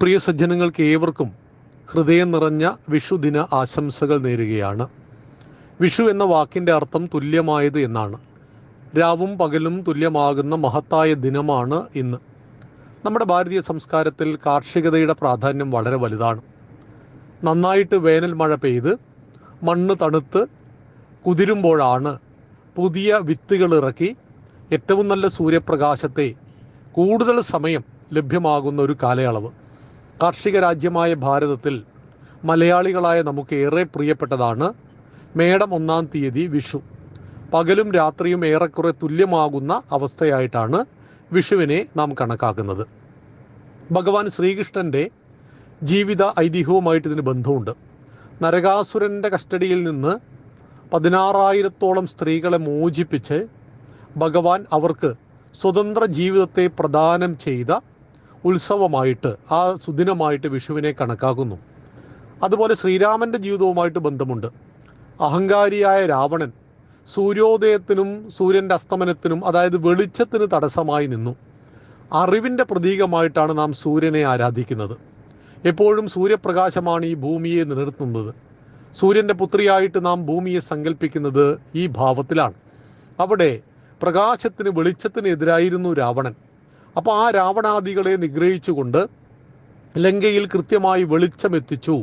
പ്രിയ സജ്ജനങ്ങൾക്ക് ഏവർക്കും ഹൃദയം നിറഞ്ഞ വിഷുദിന ആശംസകൾ നേരുകയാണ്. വിഷു എന്ന വാക്കിന്റെ അർത്ഥം തുല്യമായത് എന്നാണ്. രാവും പകലും തുല്യമാകുന്ന മഹത്തായ ദിനമാണ് ഇന്ന്. നമ്മുടെ ഭാരതീയ സംസ്കാരത്തിൽ കാർഷികതയുടെ പ്രാധാന്യം വളരെ വലുതാണ്. നന്നായിട്ട് വേനൽ മഴ പെയ്ത് മണ്ണ് തണുത്ത് കുതിരുമ്പോഴാണ് പുതിയ വിത്തുകൾ ഇറക്കി ഏറ്റവും നല്ല സൂര്യപ്രകാശത്തെ കൂടുതൽ സമയം ലഭ്യമാകുന്ന ഒരു കാലയളവ്. കാർഷിക രാജ്യമായ ഭാരതത്തിൽ മലയാളികളായ നമുക്ക് ഏറെ പ്രിയപ്പെട്ടതാണ്. മേടം ഒന്നാം തീയതി വിഷു. പകലും രാത്രിയും ഏറെക്കുറെ തുല്യമാകുന്ന അവസ്ഥയായിട്ടാണ് വിഷുവിനെ നാം കണക്കാക്കുന്നത്. ഭഗവാൻ ശ്രീകൃഷ്ണന്റെ ജീവിത ഐതിഹ്യവുമായിട്ട് ഇതിന് ബന്ധമുണ്ട്. നരകാസുരന്റെ കസ്റ്റഡിയിൽ നിന്ന് പതിനാറായിരത്തോളം സ്ത്രീകളെ മോചിപ്പിച്ച് ഭഗവാൻ അവർക്ക് സ്വതന്ത്ര ജീവിതത്തെ പ്രദാനം ചെയ്ത ഉത്സവമായിട്ട് ആ സുദിനമായിട്ട് വിഷുവിനെ കണക്കാക്കുന്നു. അതുപോലെ ശ്രീരാമന്റെ ജീവിതവുമായിട്ട് ബന്ധമുണ്ട്. അഹങ്കാരിയായ രാവണൻ സൂര്യോദയത്തിനും സൂര്യന്റെ അസ്തമനത്തിനും അതായത് വെളിച്ചത്തിന് തടസ്സമായി നിന്നു. അറിവിന്റെ പ്രതീകമായിട്ടാണ് നാം സൂര്യനെ ആരാധിക്കുന്നത്. എപ്പോഴും സൂര്യപ്രകാശമാണ് ഈ ഭൂമിയെ നിലനിർത്തുന്നത്. സൂര്യന്റെ പുത്രിയായിട്ട് നാം ഭൂമിയെ സങ്കല്പിക്കുന്നത് ഈ ഭാവത്തിലാണ്. അവിടെ പ്രകാശത്തിന് വെളിച്ചത്തിന് എതിരായിരുന്നു രാവണൻ. അപ്പോൾ ആ രാവണാദികളെ നിഗ്രഹിച്ചുകൊണ്ട് ലങ്കയിൽ കൃത്യമായി വെളിച്ചമെത്തിച്ചു.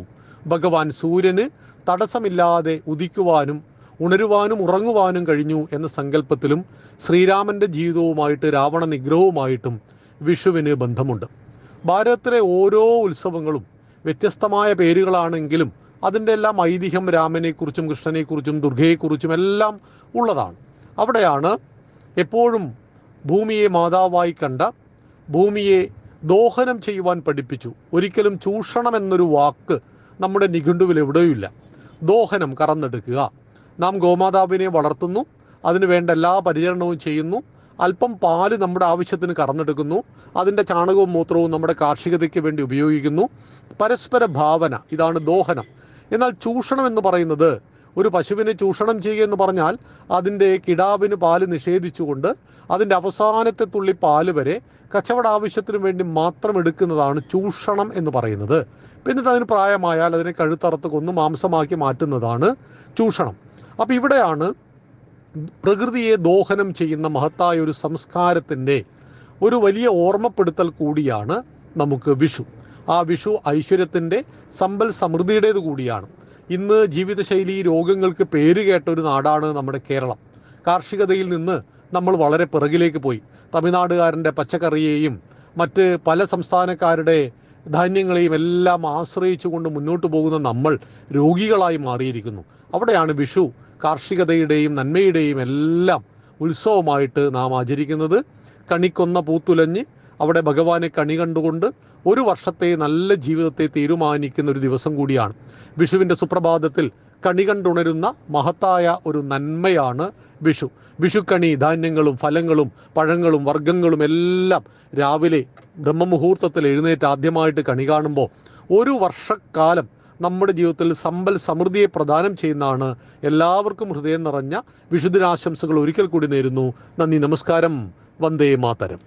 ഭഗവാൻ സൂര്യന് തടസ്സമില്ലാതെ ഉദിക്കുവാനും ഉണരുവാനും ഉറങ്ങുവാനും കഴിഞ്ഞു എന്ന സങ്കല്പത്തിലും ശ്രീരാമന്റെ ജീവിതവുമായിട്ട് രാവണ നിഗ്രഹവുമായിട്ടും വിഷുവിന് ബന്ധമുണ്ട്. ഭാരതത്തിലെ ഓരോ ഉത്സവങ്ങളും വ്യത്യസ്തമായ പേരുകളാണെങ്കിലും അതിന്റെ എല്ലാം ഐതിഹ്യം രാമനെക്കുറിച്ചും കൃഷ്ണനെക്കുറിച്ചും ദുർഗയെക്കുറിച്ചും എല്ലാം ഉള്ളതാണ്. അവിടെയാണ് എപ്പോഴും ഭൂമിയെ മാതാവായി കണ്ട ഭൂമിയെ ദോഹനം ചെയ്യുവാൻ പഠിപ്പിച്ചു. ഒരിക്കലും ചൂഷണം എന്നൊരു വാക്ക് നമ്മുടെ നിഘണ്ടുവിൽ എവിടെയുമില്ല. ദോഹനം കറന്നെടുക്കുക. നാം ഗോമാതാവിനെ വളർത്തുന്നു. അതിനു വേണ്ട എല്ലാ പരിചരണവും ചെയ്യുന്നു. അല്പം പാൽ നമ്മുടെ ആവശ്യത്തിന് കറന്നെടുക്കുന്നു. അതിന്റെ ചാണകവും മൂത്രവും നമ്മുടെ കാർഷികതയ്ക്ക് വേണ്ടി ഉപയോഗിക്കുന്നു. പരസ്പര ഭാവന ഇതാണ് ദോഹനം. എന്നാൽ ചൂഷണം എന്ന് പറയുന്നത് ഒരു പശുവിനെ ചൂഷണം ചെയ്യുക എന്ന് പറഞ്ഞാൽ അതിന്റെ കിടാവിന് പാൽ നിഷേധിച്ചുകൊണ്ട് അതിന്റെ അവസാനത്തെ തുള്ളി പാൽ വരെ കച്ചവട ആവശ്യത്തിനു വേണ്ടി മാത്രം എടുക്കുന്നതാണ് ചൂഷണം എന്ന് പറയുന്നത്. എന്നിട്ട് അതിന് പ്രായമായാൽ അതിനെ കഴുത്തറുത്ത് കൊന്ന് മാംസമാക്കി മാറ്റുന്നതാണ് ചൂഷണം. അപ്പോൾ ഇവിടെയാണ് പ്രകൃതിയെ ദോഹനം ചെയ്യുന്ന മഹത്തായ ഒരു സംസ്കാരത്തിന്റെ ഒരു വലിയ ഓർമ്മപ്പെടുത്തൽ കൂടിയാണ് നമുക്ക് വിഷു. ആ വിഷു ഐശ്വര്യത്തിന്റെ സമ്പൽ സമൃദ്ധിയുടേത് കൂടിയാണ്. ഇന്ന് ജീവിതശൈലി രോഗങ്ങൾക്ക് പേര് കേട്ട ഒരു നാടാണ് നമ്മുടെ കേരളം. കാർഷികതയിൽ നിന്ന് നമ്മൾ വളരെ പിറകിലേക്ക് പോയി. തമിഴ്നാടുകാരന്റെ പച്ചക്കറിയെയും മറ്റ് പല സംസ്ഥാനക്കാരുടെ ധാന്യങ്ങളെയും എല്ലാം ആശ്രയിച്ചുകൊണ്ട് മുന്നോട്ട് പോകുന്ന നമ്മൾ രോഗികളായി മാറിയിരിക്കുന്നു. അവിടെയാണ് വിഷു കാർഷികതയുടെയും നന്മയുടെയും എല്ലാം ഉത്സവമായിട്ട് നാം ആചരിക്കുന്നത്. കണിക്കൊന്ന പൂത്തുലഞ്ഞ് അവിടെ ഭഗവാനെ കണി കണ്ടുകൊണ്ട് ഒരു വർഷത്തെ നല്ല ജീവിതത്തെ തീരുമാനിക്കുന്ന ഒരു ദിവസം കൂടിയാണ്. വിഷുവിന്റെ സുപ്രഭാതത്തിൽ കണി കണ്ടുണരുന്ന മഹത്തായ ഒരു നന്മയാണ് വിഷു. വിഷുക്കണി ധാന്യങ്ങളും ഫലങ്ങളും പഴങ്ങളും വർഗങ്ങളും എല്ലാം രാവിലെ ബ്രഹ്മമുഹൂർത്തത്തിൽ എഴുന്നേറ്റ് ആദ്യമായിട്ട് കണി കാണുമ്പോൾ ഒരു വർഷക്കാലം നമ്മുടെ ജീവിതത്തിൽ സമ്പൽ സമൃദ്ധിയെ പ്രദാനം ചെയ്യുന്നതാണ് എല്ലാവർക്കും ഹൃദയം നിറഞ്ഞ വിഷുദിനാശംസകൾ ഒരിക്കൽ കൂടി നേരുന്നു. നന്ദി നമസ്കാരം. വന്ദേ മാതരം.